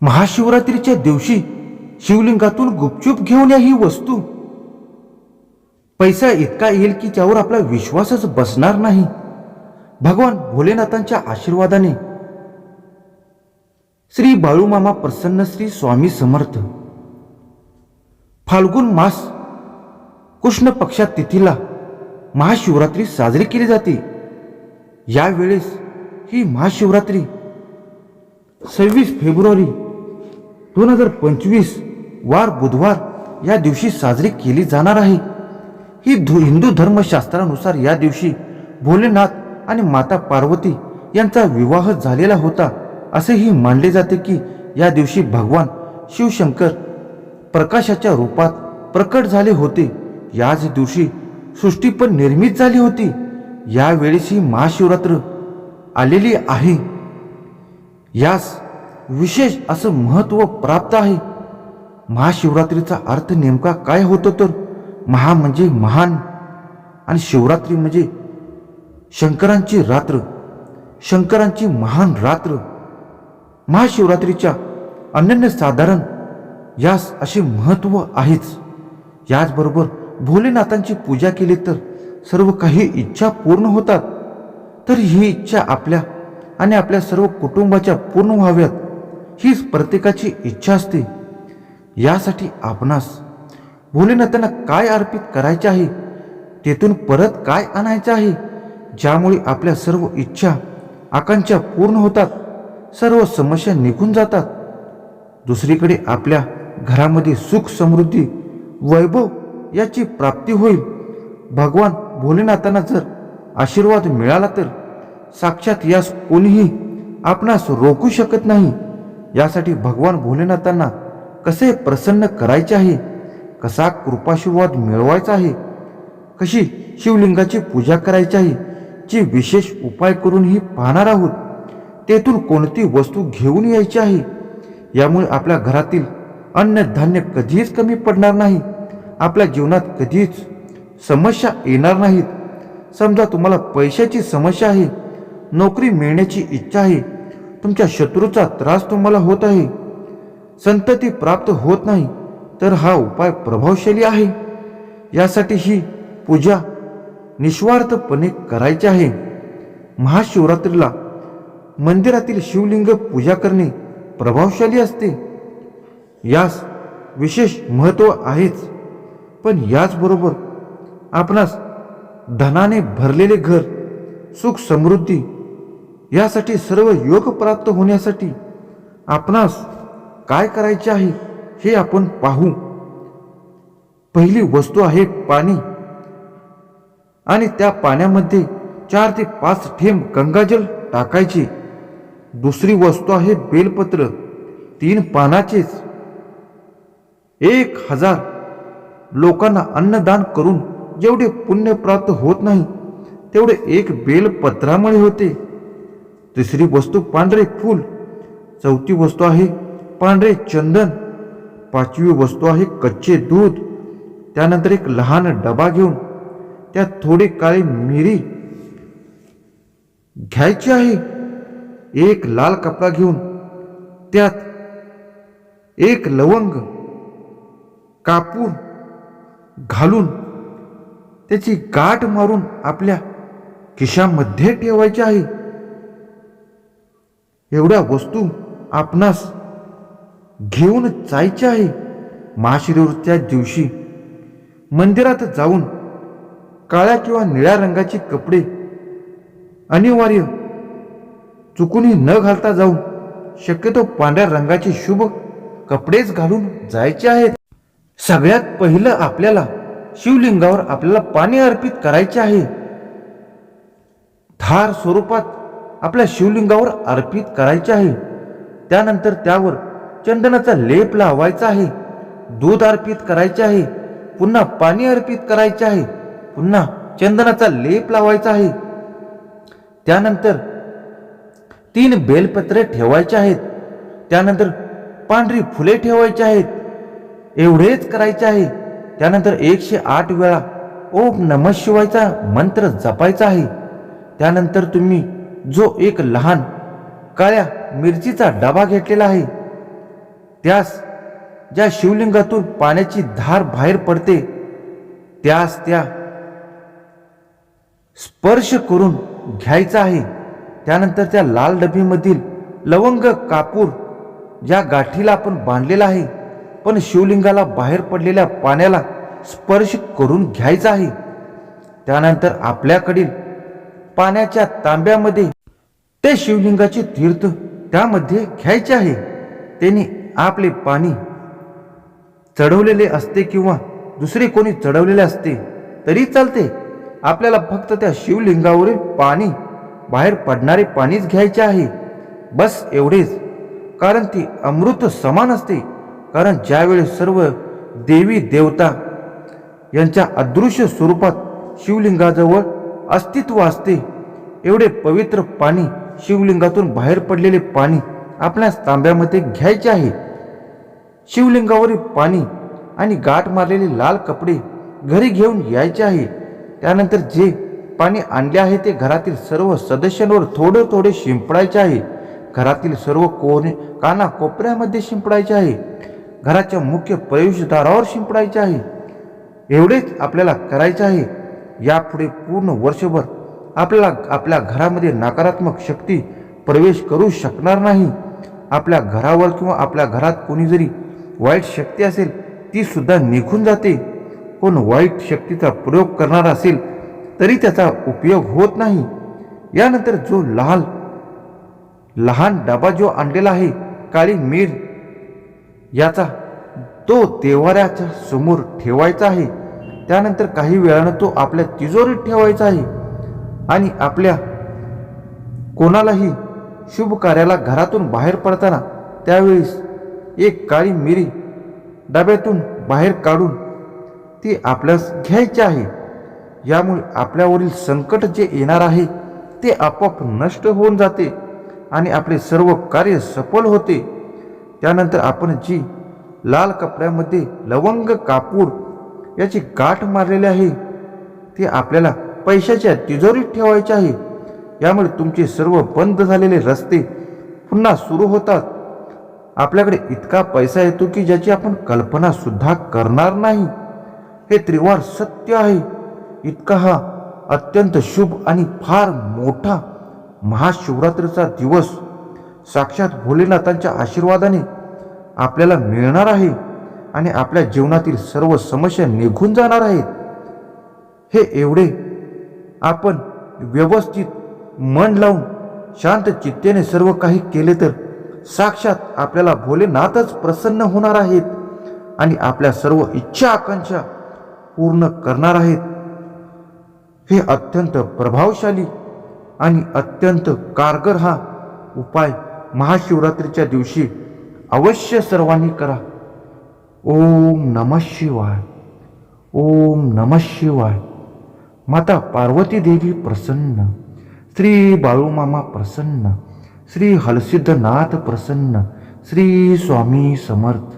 महाशिवरात्रीच्या दिवशी शिवलिंगातून गुपचूप घेऊन या ही वस्तू. पैसा इतका येईल की त्यावर आपला विश्वासच बसणार नाही. भगवान भोलेनाथांच्या आशीर्वादाने श्री बाळूमामा प्रसन्न श्री स्वामी समर्थ. फाल्गुन मास कृष्ण पक्षात तिथीला महाशिवरात्री साजरी केली जाते. यावेळेस ही महाशिवरात्री सव्वीस फेब्रुवारी दोन हजार पंचवीस वार बुधवार या दिवशी साजरी केली जाणार आहे. ही धु हिंदू धर्मशास्त्रानुसार या दिवशी भोलेनाथ आणि माता पार्वती यांचा विवाह झालेला होता. असेही मानले जाते की या दिवशी भगवान शिवशंकर प्रकाशाच्या रूपात प्रकट झाले होते. याच दिवशी सृष्टी पण निर्मित झाली होती. यावेळेस ही महाशिवरात्र आलेली आहे. यास विशेष असं महत्त्व प्राप्त आहे. महाशिवरात्रीचा अर्थ नेमका काय होतो तर महा म्हणजे महान आणि शिवरात्री म्हणजे शंकरांची रात्र शंकरांची महान रात्र. महाशिवरात्रीच्या अनन्य साधारण यास असे महत्त्व आहेच. याचबरोबर भोलेनाथांची पूजा केली तर सर्व काही इच्छा पूर्ण होतात. तर ही इच्छा आपल्या आणि आपल्या सर्व कुटुंबाच्या पूर्ण व्हाव्यात. हीच प्रत्येकाची इच्छा असते. यासाठी आपणास भोलेनाथांना काय अर्पित करायचे आहे तेथून परत काय आणायचं आहे ज्यामुळे आपल्या सर्व इच्छा आकांक्षा पूर्ण होतात सर्व समस्या निघून जातात. दुसरीकडे आपल्या घरामध्ये सुख समृद्धी वैभव याची प्राप्ती होईल. भगवान भोलेनाथांना जर आशीर्वाद मिळाला तर साक्षात यास कोणीही आपणास रोखू शकत नाही. यासाठी भगवान भोलेनाथांना कसे प्रसन्न करायचे आहे? कसा कृपाशीर्वाद मिळवायचा आहे? कशी शिवलिंगाची पूजा करायची आहे? जी विशेष उपाय करूनही पाहणार आहोत. तेथून कोणती वस्तू घेऊन यायची आहे? यामुळे आपल्या घरातील अन्नधान्य कधीच कमी पडणार नाही. आपल्या जीवनात कधीच समस्या येणार नाहीत. समजा तुम्हाला पैशाची समस्या आहे नोकरी मिळण्याची इच्छा आहे तुमच्या शत्रूचा त्रास तुम्हाला होत आहे. संतती प्राप्त होत नाही तर हा उपाय प्रभावशाली आहे. यासाठी ही पूजा निस्वार्थपणे करायची आहे. महाशिवरात्रीला मंदिरातील शिवलिंग पूजा करणे प्रभावशाली असते. यास विशेष महत्त्व आहेच. पण याचबरोबर आपणास धनाने भरलेले घर सुख समृद्धी यासाठी सर्व योग प्राप्त होण्यासाठी आपणास काय करायचे आहे हे आपण पाहू. पहिली वस्तू आहे पाणी. आणि त्या पाण्यामध्ये चार ते पाच थेंब गंगाजल टाकायचे. दुसरी वस्तू आहे बेलपत्र. तीन पानाचेच. एक हजार लोकांना अन्नदान करून जेवढे पुण्य प्राप्त होत नाही तेवढे एक बेलपत्रामुळे होते. तिसरी वस्तू पांढरे फूल चौथी वस्तू आहे पांढरे चंदन पाचवी वस्तू आहे कच्चे दूध त्यानंतर एक लहान डबा घेऊन त्यात थोडी काळी मिरी घ्यायची आहे. एक लाल कपडा घेऊन त्यात एक लवंग कापूर घालून त्याची गाठ मारून आपल्या खिशामध्ये ठेवायची आहे. एवढ्या वस्तू आपणास घेऊन जायच्या आहे. महाशिवरात्रीच्या दिवशी मंदिरात जाऊन काळ्या किंवा निळ्या रंगाचे कपडे अनिवार्य चुकूनही न घालता जाऊन शक्यतो पांढऱ्या रंगाचे शुभ कपडेच घालून जायचे आहेत. सगळ्यात पहिलं आपल्याला शिवलिंगावर आपल्याला पाणी अर्पित करायचे आहे. धार स्वरूपात आपल्या शिवलिंगावर अर्पित करायचे आहे. त्यानंतर त्यावर चंदनाचा लेप लावायचा आहे. दूध अर्पित करायचे आहे. पुन्हा पाणी अर्पित करायचे आहे. पुन्हा चंदनाचा लेप लावायचा आहे. त्यानंतर तीन बेलपत्रे ठेवायचे आहेत. त्यानंतर पांढरी फुले ठेवायची आहेत. एवढेच करायचे आहे. त्यानंतर एकशे आठ वेळा ओम नम शिवायचा मंत्र जपायचा आहे. त्यानंतर तुम्ही जो एक लहान काळ्या मिरचीचा डबा घेतलेला आहे. त्यास ज्या शिवलिंगातून पाण्याची धार बाहेर पडते त्यास त्या स्पर्श करून घ्यायचा आहे. त्यानंतर त्या लाल डबीमधील लवंग कापूर ज्या गाठीला आपण बांधलेला आहे पण शिवलिंगाला बाहेर पडलेल्या पाण्याला स्पर्श करून घ्यायचा आहे. त्यानंतर आपल्याकडील पाण्याच्या तांब्यामध्ये ते शिवलिंगाचे तीर्थ त्यामध्ये घ्यायचे आहे. त्याने आपले पाणी चढवलेले असते किंवा दुसरे कोणी चढवलेले असते तरी चालते. आपल्याला फक्त त्या शिवलिंगावरील पाणी बाहेर पडणारे पाणीच घ्यायचे आहे. बस एवढेच. कारण ती अमृत समान असते. कारण ज्यावेळेस सर्व देवी देवता यांच्या अदृश्य स्वरूपात शिवलिंगाजवळ अस्तित्व असते एवढे पवित्र पाणी शिवलिंगातून बाहेर पडलेले पाणी आपल्या तांब्यामध्ये घ्यायचे आहे. शिवलिंगावरील पाणी आणि गाठ मारलेले लाल कपडे घरी घेऊन यायचे आहे. त्यानंतर जे पाणी आणले आहे ते घरातील सर्व सदस्यांवर थोडे थोडे शिंपडायचे आहे. घरातील सर्व कोणे काना कोपऱ्यामध्ये शिंपडायचे आहे. घराच्या मुख्य प्रवेशद्वारावर शिंपडायचे आहे. एवढेच आपल्याला करायचे आहे. यापुढे पूर्ण वर्षभर आपल्याला आपल्या घरामध्ये नकारात्मक शक्ती प्रवेश करू शकणार नाही. आपल्या घरावर किंवा आपल्या घरात कोणी जरी वाईट शक्ती असेल ती सुद्धा निघून जाते. कोण वाईट शक्तीचा प्रयोग करणार असेल तरी त्याचा उपयोग होत नाही. यानंतर जो लहान लहान डबा जो आणलेला आहे काळी मीर याचा तो देवाऱ्याच्या समोर ठेवायचा आहे. त्यानंतर काही वेळानं तो आपल्या तिजोरीत ठेवायचा आहे. आणि आपल्या कोणालाही शुभ कार्याला घरातून बाहेर पडताना त्यावेळेस एक काळी मिरी डब्यातून बाहेर काढून ती आपल्यास घ्यायची आहे. यामुळे आपल्यावरील संकट जे येणार आहे ते आपोआप नष्ट होऊन जाते आणि आपले सर्व कार्य सफल होते. त्यानंतर आपण जी लाल कपड्यामध्ये लवंग कापूर याची गाठ मारलेली आहे ते आपल्याला पैशाच्या तिजोरीत ठेवायचे आहे. यामुळे तुमचे सर्व बंद झालेले रस्ते पुन्हा सुरू होतात. आपल्याकडे इतका पैसा येतो की ज्याची आपण कल्पना सुद्धा करणार नाही. हे त्रिवार सत्य आहे. इतका हा अत्यंत शुभ आणि फार मोठा महाशिवरात्रीचा दिवस साक्षात भोलेनाथांच्या आशीर्वादाने आपल्याला मिळणार आहे आणि आपल्या जीवनातील सर्व समस्या निघून जाणार आहेत. हे एवढे आपण व्यवस्थित मन लावून शांत चित्तेने सर्व काही केले तर साक्षात आपल्याला भोलेनाथच प्रसन्न होणार आहेत आणि आपल्या सर्व इच्छा आकांक्षा पूर्ण करणार आहेत. हे अत्यंत प्रभावशाली आणि अत्यंत कारगर हा उपाय महाशिवरात्रीच्या दिवशी अवश्य सर्वांनी करा. ओम नम शिवाय. ओम नम शिवाय. माता पार्वती देवी प्रसन्न श्री बाळूमामा प्रसन्न श्री हलसिद्धनाथ प्रसन्न श्री स्वामी समर्थ.